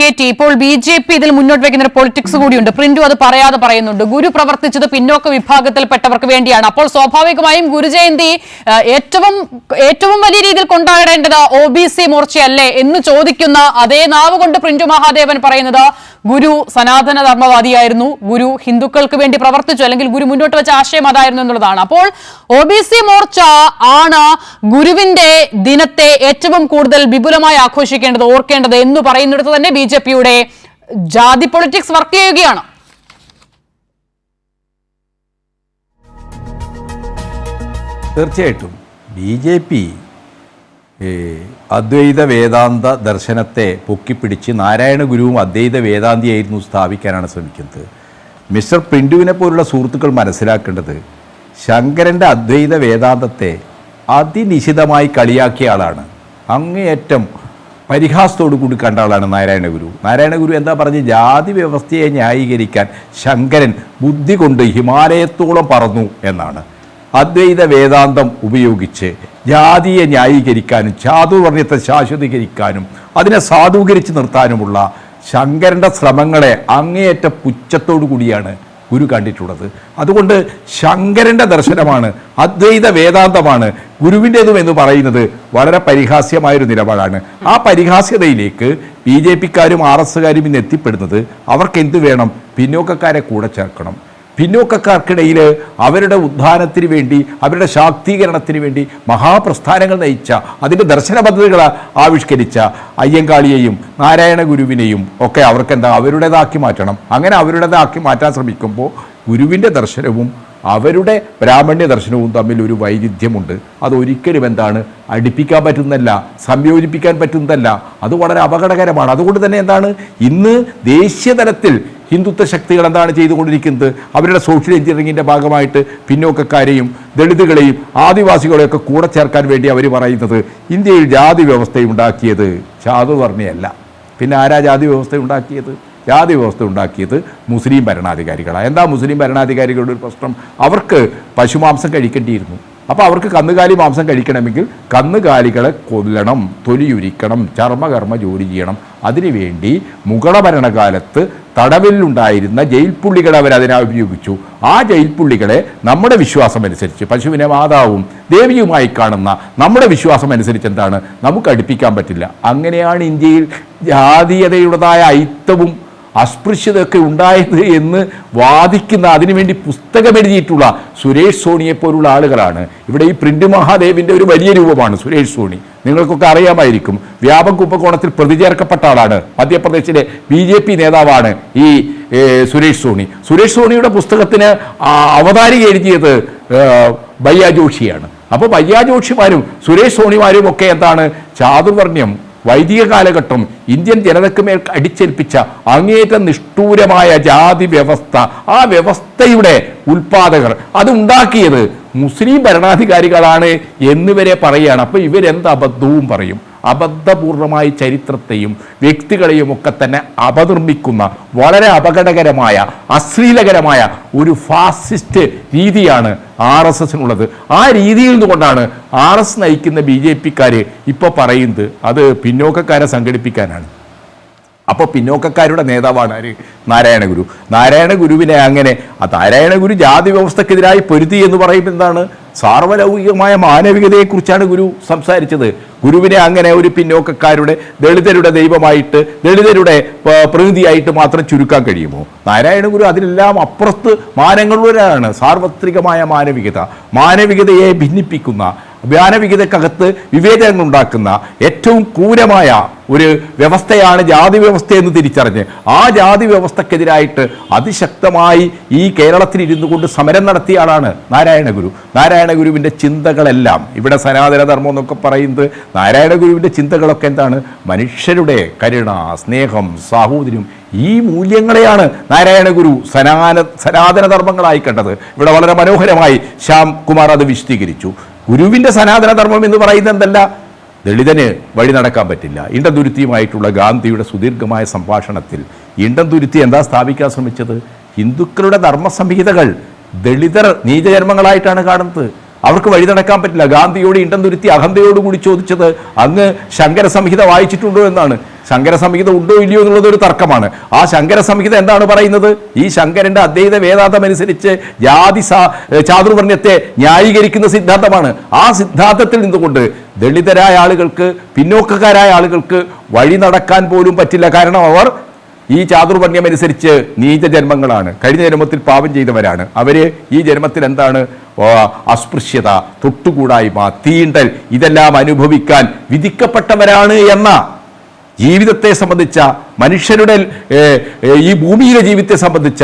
K T ഇപ്പോൾ B J P ഇതിൽ മുന്നോട്ട് വെക്കുന്ന ഒരു പൊളിറ്റിക്സ് കൂടിയുണ്ട്. പ്രിന്റു അത് പറയാതെ പറയുന്നുണ്ട്. ഗുരു പ്രവർത്തിച്ചത് പിന്നോക്ക വിഭാഗത്തിൽപ്പെട്ടവർക്ക് വേണ്ടിയാണ്. അപ്പോൾ സ്വാഭാവികമായും ഗുരുജയന്തി ഏറ്റവും ഏറ്റവും വലിയ രീതിയിൽ കൊണ്ടാടേണ്ടത് ഒ ബി സി മോർച്ചയല്ലേ എന്ന് ചോദിക്കുന്ന അതേ നാവ് കൊണ്ട് പ്രിന്റു മഹാദേവൻ പറയുന്നത് ഗുരു സനാതന ധർമ്മവാദിയായിരുന്നു ഗുരു ഹിന്ദുക്കൾക്ക് വേണ്ടി പ്രവർത്തിച്ചു. അല്ലെങ്കിൽ ഗുരു മുന്നോട്ട് വെച്ച ആശയം അതായിരുന്നു എന്നുള്ളതാണ്. അപ്പോൾ ഒ ബി സി മോർച്ച ആണ് ഗുരുവിന്റെ ദിനത്തെ ഏറ്റവും കൂടുതൽ വിപുലമായി ആഘോഷിക്കേണ്ടത് ഓർക്കേണ്ടത് എന്ന് പറയുന്നിടത്ത് തന്നെ ബി ജെ പിയുടെ ജാതി പൊളിറ്റിക്സ് വർക്ക് ചെയ്യുകയാണ്. തീർച്ചയായിട്ടും B J P Advaita Vedanta ദർശനത്തെ പൊക്കിപ്പിടിച്ച് നാരായണ ഗുരുവും അദ്വൈത വേദാന്തിയായിരുന്നു സ്ഥാപിക്കാനാണ് ശ്രമിക്കുന്നത്. മിസ്റ്റർ പ്രിൻഡുവിനെ പോലുള്ള സുഹൃത്തുക്കൾ മനസ്സിലാക്കേണ്ടത് ശങ്കരന്റെ അദ്വൈത വേദാന്തത്തെ അതിനിശിതമായി കളിയാക്കിയ ആളാണ്. അങ്ങേയറ്റം പരിഹാസത്തോടു കൂടി കണ്ട ആളാണ് നാരായണ ഗുരു. നാരായണ ഗുരു എന്താ പറഞ്ഞ്? ജാതി വ്യവസ്ഥയെ ന്യായീകരിക്കാൻ ശങ്കരൻ ബുദ്ധി കൊണ്ട് ഹിമാലയത്തോളം പറന്നു എന്നാണ്. അദ്വൈത വേദാന്തം ഉപയോഗിച്ച് ജാതിയെ ന്യായീകരിക്കാനും ചാതുർവർണയത്തെ ശാശ്വതീകരിക്കാനും അതിനെ സാധൂകരിച്ച് നിർത്താനുമുള്ള ശങ്കരന്റെ ശ്രമങ്ങളെ അങ്ങേയറ്റ പുച്ഛത്തോടു കൂടിയാണ് ഗുരു കണ്ടിട്ടുള്ളത്. അതുകൊണ്ട് ശങ്കരന്റെ ദർശനമാണ് അദ്വൈത വേദാന്തമാണ് ഗുരുവിന്റേതും എന്ന് പറയുന്നത് വളരെ പരിഹാസ്യമായൊരു നിലപാടാണ്. ആ പരിഹാസ്യതയിലേക്ക് ബി ജെ പിക്കാരും ആർ എസ്സുകാരും ഇന്ന് എത്തിപ്പെടുന്നത് അവർക്ക് എന്ത് വേണം? പിന്നോക്കക്കാരെ കൂടെ ചേർക്കണം. പിന്നോക്കക്കാർക്കിടയിൽ അവരുടെ ഉദ്ധാനത്തിന് വേണ്ടി അവരുടെ ശാക്തീകരണത്തിന് വേണ്ടി മഹാപ്രസ്ഥാനങ്ങൾ നയിച്ച അതിന്റെ ദർശന പദ്ധതികൾ ആവിഷ്കരിച്ച അയ്യങ്കാളിയെയും നാരായണ ഗുരുവിനെയും ഒക്കെ അവർക്കെന്താ അവരുടേതാക്കി മാറ്റണം. അങ്ങനെ അവരുടേതാക്കി മാറ്റാൻ ശ്രമിക്കുമ്പോൾ ഗുരുവിന്റെ ദർശനവും അവരുടെ ബ്രാഹ്മണ്യ ദർശനവും തമ്മിൽ ഒരു വൈരുദ്ധ്യമുണ്ട് അതൊരിക്കലും എന്താണ് അടുപ്പിക്കാൻ പറ്റുന്നതല്ല സംയോജിപ്പിക്കാൻ പറ്റുന്നതല്ല. അത് വളരെ അപകടകരമാണ്. അതുകൊണ്ട് തന്നെ എന്താണ്? ഇന്ന് ദേശീയ തലത്തിൽ ഹിന്ദുത്വ ശക്തികൾ എന്താണ് ചെയ്തുകൊണ്ടിരിക്കുന്നത്? അവരുടെ സോഷ്യൽ എഞ്ചിനീയറിംഗിന്റെ ഭാഗമായിട്ട് പിന്നോക്കക്കാരെയും ദളിതുകളെയും ആദിവാസികളെയൊക്കെ കൂടെ ചേർക്കാൻ വേണ്ടി അവർ പറയുന്നത് ഇന്ത്യയിൽ ജാതി വ്യവസ്ഥയുണ്ടാക്കിയത് ചാതുവർണയല്ല പിന്നെ ആരാ ജാതി വ്യവസ്ഥ ഉണ്ടാക്കിയത്? ജാതി വ്യവസ്ഥ ഉണ്ടാക്കിയത് മുസ്ലിം ഭരണാധികാരികളാണ് എന്താ മുസ്ലിം ഭരണാധികാരികളുടെ ഒരു പ്രശ്നം? അവർക്ക് പശുമാംസം കഴിക്കേണ്ടിയിരുന്നു. അപ്പോൾ അവർക്ക് കന്നുകാലി മാംസം കഴിക്കണമെങ്കിൽ കന്നുകാലികളെ കൊല്ലണം തൊലിയുരിക്കണം ചർമ്മകർമ്മ ജോലി ചെയ്യണം. അതിനുവേണ്ടി മുഗള ഭരണകാലത്ത് തടവിലുണ്ടായിരുന്ന ജയിൽ പുള്ളികളെ അവർ അതിനാ ഉപയോഗിച്ചു. ആ ജയിൽ പുള്ളികളെ നമ്മുടെ വിശ്വാസം അനുസരിച്ച് പശുവിനെ മാതാവും ദേവിയുമായി കാണുന്ന നമ്മുടെ വിശ്വാസം അനുസരിച്ച് എന്താണ്? നമുക്ക് അടുപ്പിക്കാൻ പറ്റില്ല. അങ്ങനെയാണ് ഇന്ത്യയിൽ ജാതീയതയുടേതായ ഐത്തവും അസ്പൃശ്യതയൊക്കെ ഉണ്ടായത് എന്ന് വാദിക്കുന്ന അതിനുവേണ്ടി പുസ്തകമെഴുതിയിട്ടുള്ള സുരേഷ് സോണിയെ പോലുള്ള ആളുകളാണ്. ഇവിടെ ഈ പ്രിന്റ് മഹാദേവിന്റെ ഒരു വലിയ രൂപമാണ് സുരേഷ് സോണി. നിങ്ങൾക്കൊക്കെ അറിയാമായിരിക്കും വ്യാപക കുംഭകോണത്തിൽ പ്രതിചേർക്കപ്പെട്ട ആളാണ്. മധ്യപ്രദേശിലെ ബി ജെ പി നേതാവാണ് ഈ സുരേഷ് സോണി. സുരേഷ് സോണിയുടെ പുസ്തകത്തിന് അവതാരിക എഴുതിയത് ബയ്യ ജോഷിയാണ്. അപ്പോൾ ബയ്യാ ജോഷിമാരും സുരേഷ് സോണിമാരും ഒക്കെ എന്താണ് ചാതുർവർണ്യം വൈദിക കാലഘട്ടം ഇന്ത്യൻ ജനതയ്ക്ക് മേൽ അടിച്ചേൽപ്പിച്ച അങ്ങേറ്റം നിഷ്ഠൂരമായ ജാതി വ്യവസ്ഥ ആ വ്യവസ്ഥയുടെ ഉൽപാദകർ. അതുണ്ടാക്കിയത് മുസ്ലിം ഭരണാധികാരികളാണ് എന്നിവരെ പറയുകയാണ് അപ്പോൾ ഇവരെന്ത് അബദ്ധവും പറയും? അബദ്ധപൂർണമായ ചരിത്രത്തെയും വ്യക്തികളെയും ഒക്കെ തന്നെ അപനിർമ്മിക്കുന്ന വളരെ അപകടകരമായ അശ്ലീലകരമായ ഒരു ഫാസിസ്റ്റ് രീതിയാണ് ആർ എസ് എസിനുള്ളത്. ആ രീതിയിൽ നിന്നുകൊണ്ടാണ് ആർ എസ് നയിക്കുന്ന ബി ജെ പിക്കാർ ഇപ്പോൾ പറയുന്നത് അത് പിന്നോക്കക്കാരെ സംഘടിപ്പിക്കാനാണ്. അപ്പോൾ പിന്നോക്കക്കാരുടെ നേതാവാണ് ആര്? നാരായണ ഗുരു നാരായണ ഗുരുവിനെ അങ്ങനെ ആ നാരായണ ഗുരു ജാതി വ്യവസ്ഥക്കെതിരായി പൊരുതി എന്ന് പറയുമ്പോൾ എന്താണ്? സാർവലൗകികമായ മാനവികതയെക്കുറിച്ചാണ് ഗുരു സംസാരിച്ചത്. ഗുരുവിനെ അങ്ങനെ ഒരു പിന്നോക്കക്കാരുടെ ദളിതരുടെ ദൈവമായിട്ട് ദളിതരുടെ പ്രതിനിധിയായിട്ട് മാത്രം ചുരുക്കാൻ കഴിയുമോ? നാരായണ ഗുരു അതിലെല്ലാം അപ്പുറത്ത് മാനങ്ങളുള്ളവരാണ്. സാർവത്രികമായ മാനവികത. മാനവികതയെ ഭിന്നിപ്പിക്കുന്ന മാനവികതക്കകത്ത് വിവേചനങ്ങൾ ഉണ്ടാക്കുന്ന ഏറ്റവും ക്രൂരമായ ഒരു വ്യവസ്ഥയാണ് ജാതി വ്യവസ്ഥ എന്ന് തിരിച്ചറിഞ്ഞ് ആ ജാതി വ്യവസ്ഥക്കെതിരായിട്ട് അതിശക്തമായി ഈ കേരളത്തിൽ ഇരുന്നു കൊണ്ട് സമരം നടത്തിയ ആളാണ് നാരായണ ഗുരു. നാരായണ ഗുരുവിന്റെ ചിന്തകളെല്ലാം ഇവിടെ സനാതനധർമ്മം എന്നൊക്കെ പറയുന്നത് നാരായണ ഗുരുവിന്റെ ചിന്തകളൊക്കെ എന്താണ്? മനുഷ്യരുടെ കരുണ സ്നേഹം സാഹോദര്യം ഈ മൂല്യങ്ങളെയാണ് നാരായണഗുരു സനാന സനാതന ധർമ്മങ്ങളായി കണ്ടത്. ഇവിടെ വളരെ മനോഹരമായി ശ്യാം കുമാർ അത് വിശദീകരിച്ചു. ഗുരുവിന്റെ സനാതനധർമ്മം എന്ന് പറയുന്നത് എന്തല്ല? ദളിതന് വഴി നടക്കാൻ പറ്റില്ല. ഇണ്ടന്തുരുത്തിയുമായിട്ടുള്ള ഗാന്ധിയുടെ സുദീർഘമായ സംഭാഷണത്തിൽ ഇണ്ടന്തുരുത്തി എന്താ സ്ഥാപിക്കാൻ ശ്രമിച്ചത്? ഹിന്ദുക്കളുടെ ധർമ്മസംഹിതകൾ ദളിതർ നീചജന്മങ്ങളായിട്ടാണ് കാണുന്നത്. അവർക്ക് വഴി നടക്കാൻ പറ്റില്ല. ഗാന്ധിയോട് ഇണ്ടം തുരുത്തി അഹന്തയോടുകൂടി ചോദിച്ചത് അങ്ങ് ശങ്കര സംഹിത വായിച്ചിട്ടുണ്ടോ എന്നാണ്. ശങ്കര സംഹിത ഉണ്ടോ ഇല്ലയോ എന്നുള്ളത് ഒരു തർക്കമാണ്. ആ ശങ്കര സംഹിത എന്താണ് പറയുന്നത്? ഈ ശങ്കരന്റെ അദ്വൈത വേദാന്തം അനുസരിച്ച് ജാതി ചാതുർവർണ്യത്തെ ന്യായീകരിക്കുന്ന സിദ്ധാന്തമാണ്. ആ സിദ്ധാന്തത്തിൽ നിന്നുകൊണ്ട് ദളിതരായ ആളുകൾക്ക് പിന്നോക്കക്കാരായ ആളുകൾക്ക് വഴി നടക്കാൻ പോലും പറ്റില്ല. കാരണം അവർ ഈ ചാതുർവർണ്യം അനുസരിച്ച് നീചജന്മങ്ങളാണ്. കഴിഞ്ഞ ജന്മത്തിൽ പാപം ചെയ്തവരാണ്. അവർ ഈ ജന്മത്തിൽ എന്താണ്? അസ്പൃശ്യത തൊട്ടുകൂടായ്മ തീണ്ടൽ ഇതെല്ലാം അനുഭവിക്കാൻ വിധിക്കപ്പെട്ടവരാണ് എന്ന ജീവിതത്തെ സംബന്ധിച്ച മനുഷ്യരുടെ ഈ ഭൂമിയിലെ ജീവിതത്തെ സംബന്ധിച്ച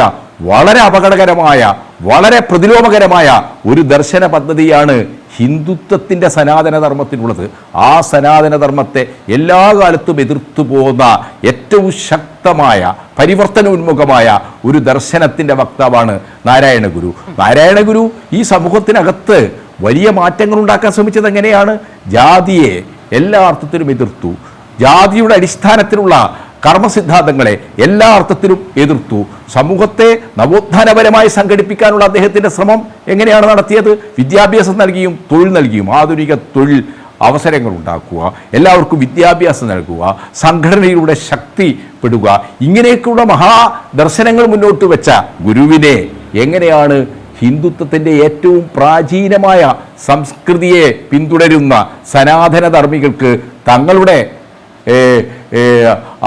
വളരെ അപകടകരമായ വളരെ പ്രതിലോമകരമായ ഒരു ദർശന പദ്ധതിയാണ് ഹിന്ദുത്വത്തിന്റെ സനാതന ധർമ്മത്തിനുള്ളത് ആ സനാതന ധർമ്മത്തെ എല്ലാ കാലത്തും എതിർത്തു പോകുന്ന ഏറ്റവും ശക്തമായ പരിവർത്തനോന്മുഖമായ ഒരു ദർശനത്തിന്റെ വക്താവാണ് നാരായണഗുരു. നാരായണഗുരു നാരായണ ഗുരു ഈ സമൂഹത്തിനകത്ത് വലിയ മാറ്റങ്ങൾ ഉണ്ടാക്കാൻ ശ്രമിച്ചത് എങ്ങനെയാണ്? ജാതിയെ എല്ലാ അർത്ഥത്തിലും എതിർത്തു. ജാതിയുടെ അടിസ്ഥാനത്തിലുള്ള കർമ്മസിദ്ധാന്തങ്ങളെ എല്ലാ അർത്ഥത്തിലും എതിർത്തു. സമൂഹത്തെ നവോത്ഥാനപരമായി സംഘടിപ്പിക്കാനുള്ള അദ്ദേഹത്തിന്റെ ശ്രമം എങ്ങനെയാണ് നടത്തിയത്? വിദ്യാഭ്യാസം നൽകിയും തൊഴിൽ നൽകിയും ആധുനിക തൊഴിൽ അവസരങ്ങൾ ഉണ്ടാക്കുക എല്ലാവർക്കും വിദ്യാഭ്യാസം നൽകുക സംഘടനയിലൂടെ ശക്തിപ്പെടുക ഇങ്ങനെയൊക്കെയുള്ള മഹാദർശനങ്ങൾ മുന്നോട്ട് വെച്ച ഗുരുവിനെ എങ്ങനെയാണ് ഹിന്ദുത്വത്തിന്റെ ഏറ്റവും പ്രാചീനമായ സംസ്കൃതിയെ പിന്തുടരുന്ന സനാതനധർമ്മികൾക്ക് തങ്ങളുടെ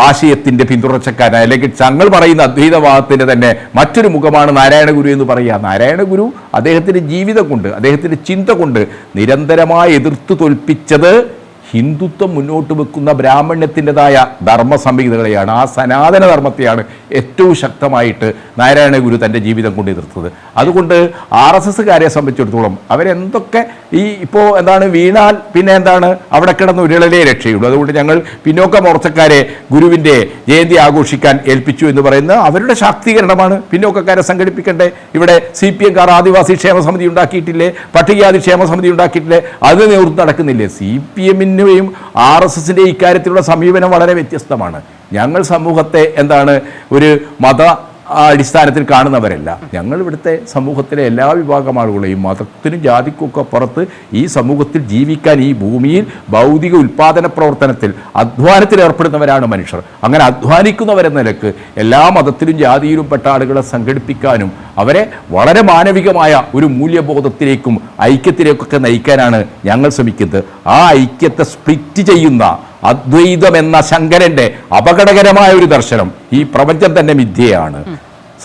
ആശയത്തിന്റെ പിന്തുടർച്ചക്കാരൻ അല്ലെങ്കിൽ തങ്ങൾ പറയുന്ന അദ്വൈതവാദത്തിന്റെ തന്നെ മറ്റൊരു മുഖമാണ് നാരായണഗുരു എന്ന് പറയുക. നാരായണഗുരു അദ്ദേഹത്തിന്റെ ജീവിതം കൊണ്ട് അദ്ദേഹത്തിന്റെ ചിന്ത കൊണ്ട് നിരന്തരമായി എതിർത്ത് തോൽപ്പിച്ചത് ഹിന്ദുത്വം മുന്നോട്ട് വെക്കുന്ന ബ്രാഹ്മണ്യത്തിന്റെതായ ധർമ്മ സംഹിതകളെയാണ് ആ സനാതന ധർമ്മത്തെയാണ് ഏറ്റവും ശക്തമായിട്ട് നാരായണഗുരു തന്റെ ജീവിതം കൊണ്ട് എതിർത്തത്. അതുകൊണ്ട് ആർ എസ് എസ്സുകാരെ സംബന്ധിച്ചിടത്തോളം അവരെന്തൊക്കെ ഈ ഇപ്പോൾ എന്താണ് വീണാൽ പിന്നെ എന്താണ് അവിടെ കിടന്ന് ഉരുളലേ രക്ഷയുള്ളൂ. അതുകൊണ്ട് ഞങ്ങൾ പിന്നോക്ക മോർച്ചക്കാരെ ഗുരുവിന്റെ ജയന്തി ആഘോഷിക്കാൻ ഏൽപ്പിച്ചു എന്ന് പറയുന്നത് അവരുടെ ശാക്തീകരണമാണ് പിന്നോക്കക്കാരെ സംഘടിപ്പിക്കേണ്ടത്. ഇവിടെ സി പി എംകാർ ആദിവാസി ക്ഷേമ സമിതി ഉണ്ടാക്കിയിട്ടില്ലേ? പട്ടികജാതി ക്ഷേമ സമിതി ഉണ്ടാക്കിയിട്ടില്ലേ? അത് നേതൃത്വം നടക്കുന്നില്ലേ? സി പി എമ്മിന്റെയും ആർ എസ് എസിന്റെ ഇക്കാര്യത്തിലുള്ള സമീപനം വളരെ വ്യത്യസ്തമാണ്. ഞങ്ങൾ സമൂഹത്തെ എന്താണ് ഒരു മത ആ അടിസ്ഥാനത്തിൽ കാണുന്നവരല്ല. ഞങ്ങൾ ഇവിടുത്തെ സമൂഹത്തിലെ എല്ലാ വിഭാഗം ആളുകളെയും മതത്തിനും ജാതിക്കൊക്കെ പുറത്ത് ഈ സമൂഹത്തിൽ ജീവിക്കാൻ ഈ ഭൂമിയിൽ ഭൗതിക ഉൽപ്പാദന പ്രവർത്തനത്തിൽ അധ്വാനത്തിൽ ഏർപ്പെടുന്നവരാണ് മനുഷ്യർ. അങ്ങനെ അധ്വാനിക്കുന്നവരെന്ന നിലയ്ക്ക് എല്ലാ മതത്തിലും ജാതിയിലും പെട്ട ആളുകളെ സംഘടിപ്പിക്കാനും അവരെ വളരെ മാനവികമായ ഒരു മൂല്യബോധത്തിലേക്കും ഐക്യത്തിലേക്കൊക്കെ നയിക്കാനാണ് ഞങ്ങൾ ശ്രമിക്കുന്നത്. ആ ഐക്യത്തെ സ്പ്ലിറ്റ് ചെയ്യുന്ന അദ്വൈതം എന്ന ശങ്കരന്റെ അപകടകരമായ ഒരു ദർശനം ഈ പ്രപഞ്ചം തന്നെ മിഥ്യയാണ്.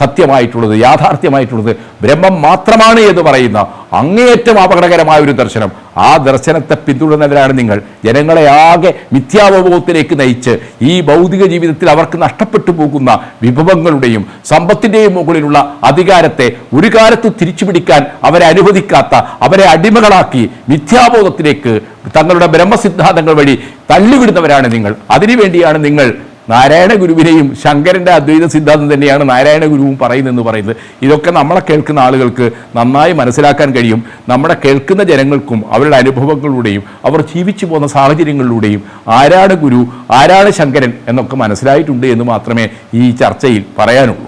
സത്യമായിട്ടുള്ളത് യാഥാർത്ഥ്യമായിട്ടുള്ളത്. ബ്രഹ്മം മാത്രമാണ് എന്ന് പറയുന്ന അങ്ങേയറ്റം അപകടകരമായ ഒരു ദർശനം. ആ ദർശനത്തെ പിന്തുടരുന്നവരാണ് നിങ്ങൾ. ജനങ്ങളെ ആകെ മിഥ്യാവബോധത്തിലേക്ക് നയിച്ച് ഈ ഭൗതിക ജീവിതത്തിൽ അവർക്ക് നഷ്ടപ്പെട്ടു പോകുന്ന വിഭവങ്ങളുടെയും സമ്പത്തിന്റെയും മുകളിലുള്ള അധികാരത്തെ ഒരു കാലത്ത് തിരിച്ചു പിടിക്കാൻ അവരെ അനുവദിക്കാത്ത അവരെ അടിമകളാക്കി മിഥ്യാബോധത്തിലേക്ക് തങ്ങളുടെ ബ്രഹ്മസിദ്ധാന്തങ്ങൾ വഴി തള്ളിവിടുന്നവരാണ് നിങ്ങൾ. അതിനുവേണ്ടിയാണ് നിങ്ങൾ നാരായണ ഗുരുവിനെയും ശങ്കരന്റെ അദ്വൈത സിദ്ധാന്തം തന്നെയാണ് നാരായണ ഗുരുവും പറയുന്നതെന്ന് പറയുന്നത്. ഇതൊക്കെ നമ്മളെ കേൾക്കുന്ന ആളുകൾക്ക് നന്നായി മനസ്സിലാക്കാൻ കഴിയും. നമ്മുടെ കേൾക്കുന്ന ജനങ്ങൾക്കും അവരുടെ അനുഭവങ്ങളിലൂടെയും അവർ ജീവിച്ചു പോകുന്ന സാഹചര്യങ്ങളിലൂടെയും ആരാണ് ഗുരു ആരാണ് ശങ്കരൻ എന്നൊക്കെ മനസ്സിലായിട്ടുണ്ട് എന്ന് മാത്രമേ ഈ ചർച്ചയിൽ പറയാനുള്ളൂ.